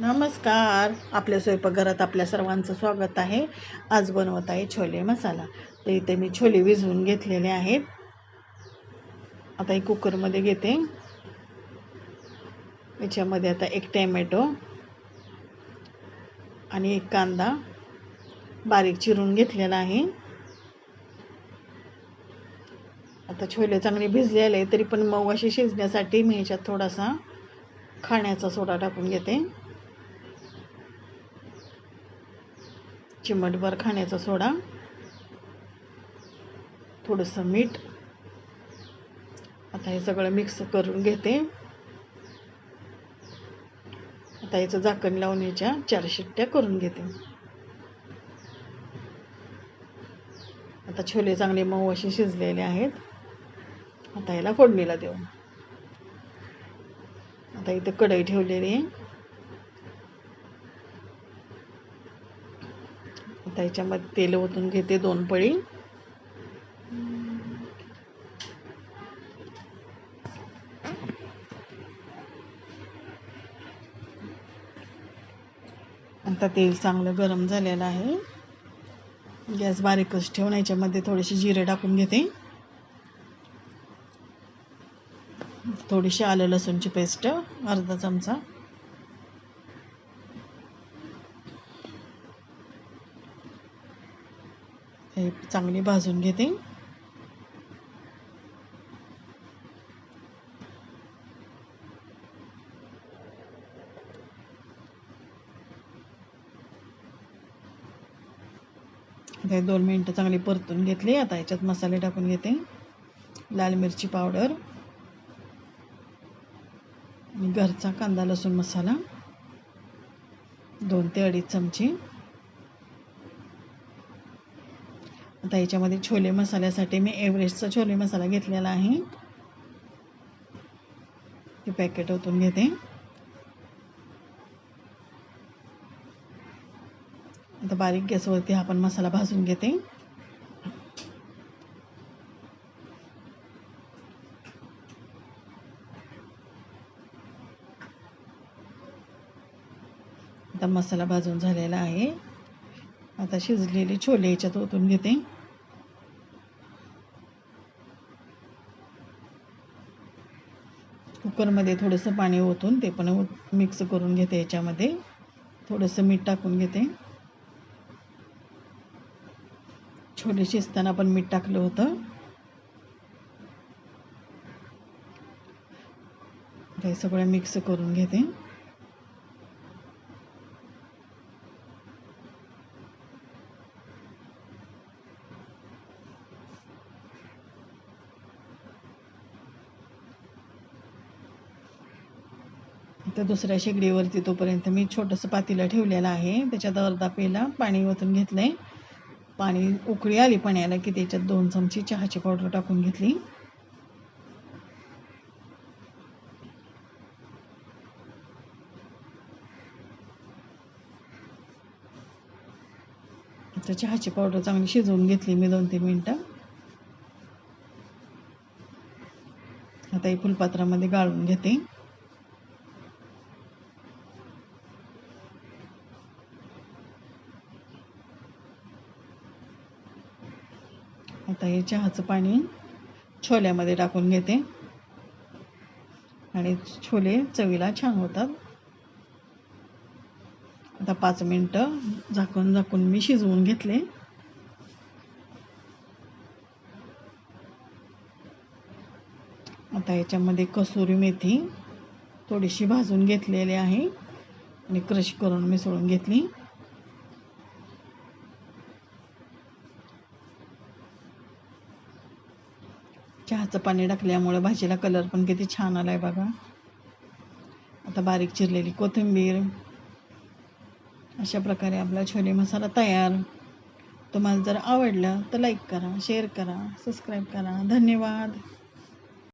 नमस्कार. आपल्या स्वयंपाकघरात आपल्या सर्वांचं स्वागत आहे. आज बनवत आहे छोले मसाला. तर इथे मी छोले विझवून घेतलेले आहेत. आता एक कुकरमध्ये घेते. याच्यामध्ये आता एक टॅमॅटो आणि एक कांदा बारीक चिरून घेतलेला आहे. आता छोले चांगले भिजलेले तरी पण मऊ असे शिजण्यासाठी मी ह्याच्यात थोडासा खाण्याचा सोडा टाकून घेते. चिमटभर खाण्याचा सोडा. थोडंसं मीठ. आता हे सगळं मिक्स करून घेते. आता याचं झाकण लावून याच्या चार शिट्ट्या करून घेते. आता छोले चांगले मऊ असे शिजलेले आहेत. आता याला फोडणीला देऊ. आता इथं कढई ठेवलेली आहे. त्याच्यामध्ये याच्यामध्ये तेल ओतून घेते दोन पळी. आता तेल चांगलं गरम झालेलं आहे. गॅस बारीकच ठेवून याच्यामध्ये थोडेसे जिरे टाकून घेते. थोडीशी आलं लसूणची पेस्ट अर्धा चमचा. हे चांगली भाजून घेते. आता दोन मिनटं चांगली परतून घेतली. आता याच्यात मसाले टाकून घेते. लाल मिरची पावडर. घरचा कांदा लसूण मसाला. दोन ते अडीच चमचे. आता याच्यामध्ये छोले मसाल्यासाठी मी एव्हरेस्टचा छोले मसाला घेतलेला आहे. ते पॅकेट ओतून घेते. आता बारीक गॅसवरती हा पण मसाला भाजून घेते. आता मसाला भाजून झालेला आहे. आता शिजलेले छोले याच्यात ओतून घेते. कुकरमध्ये थोडंसं पाणी ओतून ते पण मिक्स करून घेते याच्यामध्ये. थोडंसं मीठ टाकून घेते. छोले शिजताना पण मीठ टाकलं होतं. ते सगळं मिक्स करून घेते. तर दुसऱ्या शेगडीवरती तोपर्यंत मी छोटंसं पातीला ठेवलेलं आहे. त्याच्यात अर्धा पेला पाणी ओतून घेतलं आहे पाणी उकळी आली पाण्याला की त्याच्यात दोन चमची चहाची पावडर टाकून घेतली. आता चहाची पावडर चांगली शिजवून घेतली मी दोन तीन मिनटं. आता ही फुलपात्रामध्ये गाळून घेते. आता हे चहाचं पाणी छोल्यामध्ये टाकून घेते. आणि छोले चवीला छान होतात. आता पाच मिनटं झाकून झाकून मी शिजवून घेतले. आता याच्यामध्ये कसुरी मेथी थोडीशी भाजून घेतलेली आहे. आणि क्रश करून मिसळून घेतली. चहाचं पाणी टाकल्यामुळं भाजीला कलर पण किती छान आला आहे बघा. आता बारीक चिरलेली कोथिंबीर. अशा प्रकारे आपला छोले मसाला तयार. तुम्हाला जर आवडलं तर लाईक करा शेअर करा सबस्क्राईब करा. धन्यवाद.